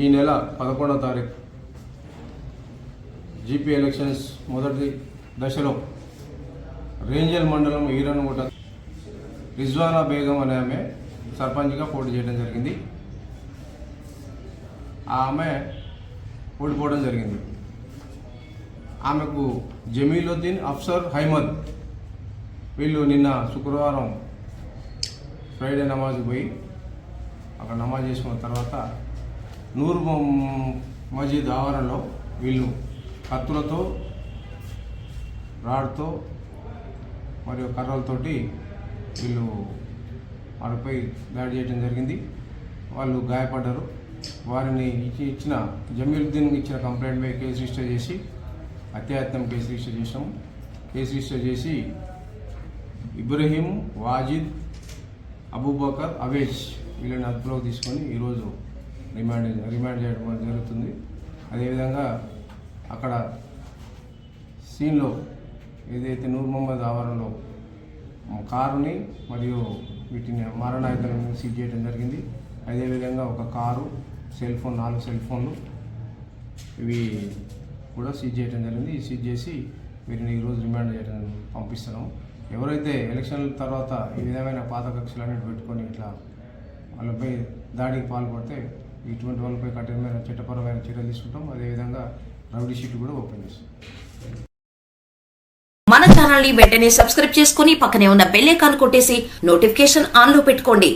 ఈ నెల పదకొండవ తారీఖు జీపీ ఎలక్షన్స్ మొదటి దశలో రేంజల్ మండలం ఈరన్గుట రిజ్వానా బేగం అనే ఆమె సర్పంచ్గా పోటీ చేయడం జరిగింది. ఆ ఆమె ఓడిపోవడం జరిగింది. ఆమెకు జమీలుద్దీన్ అఫ్సర్ హైమద్ వీళ్ళు నిన్న శుక్రవారం ఫ్రైడే నమాజ్ పోయి అక్కడ నమాజ్ చేసుకున్న తర్వాత నూరు మజీద్ ఆవరణలో వీళ్ళు కత్తులతో రాడ్తో మరియు కర్రలతోటి వీళ్ళు వారిపై దాడి చేయడం జరిగింది. వాళ్ళు గాయపడ్డారు. వారిని ఇచ్చి ఇచ్చిన జమీలుద్దీన్ ఇచ్చిన కంప్లైంట్పై కేసు రిజిస్టర్ చేసి హత్యాయత్నం కేసు రిజిస్టర్ చేసాం కేసు రిజిస్టర్ చేసి ఇబ్రహీం వాజిద్ అబూబకర్ అవేజ్ వీళ్ళని అదుపులోకి తీసుకొని ఈరోజు రిమాండ్ రిమాండ్ చేయడం జరుగుతుంది. అదేవిధంగా అక్కడ సీన్లో ఏదైతే నూర్ మొహమ్మద్ ఆవరణలో కారుని మరియు వీటిని మారణాయుధాలను సీజ్ చేయడం జరిగింది. అదేవిధంగా ఒక కారు సెల్ ఫోన్ నాలుగు సెల్ ఫోన్లు ఇవి కూడా సీజ్ చేయడం జరిగింది. సీజ్ చేసి వీరిని ఈరోజు రిమాండ్ చేయడం పంపిస్తున్నాము. ఎవరైతే ఎలక్షన్ల తర్వాత ఈ విధమైన పాత కక్షలు అనేవి పెట్టుకొని ఇట్లా వాళ్ళపై దాడికి పాల్పడితే ఇటువంటి వాళ్ళపై కఠినమైన చట్టపరమైన చర్యలు తీసుకుంటాం. అదేవిధంగా రౌడీ షీట్ కూడా ఓపెన్ చేస్తాం. మన ఛానల్ని వెంటనే సబ్స్క్రైబ్ చేసుకుని పక్కనే ఉన్న బెల్ ఐకాన్ కొట్టేసి నోటిఫికేషన్ ఆన్లో పెట్టుకోండి.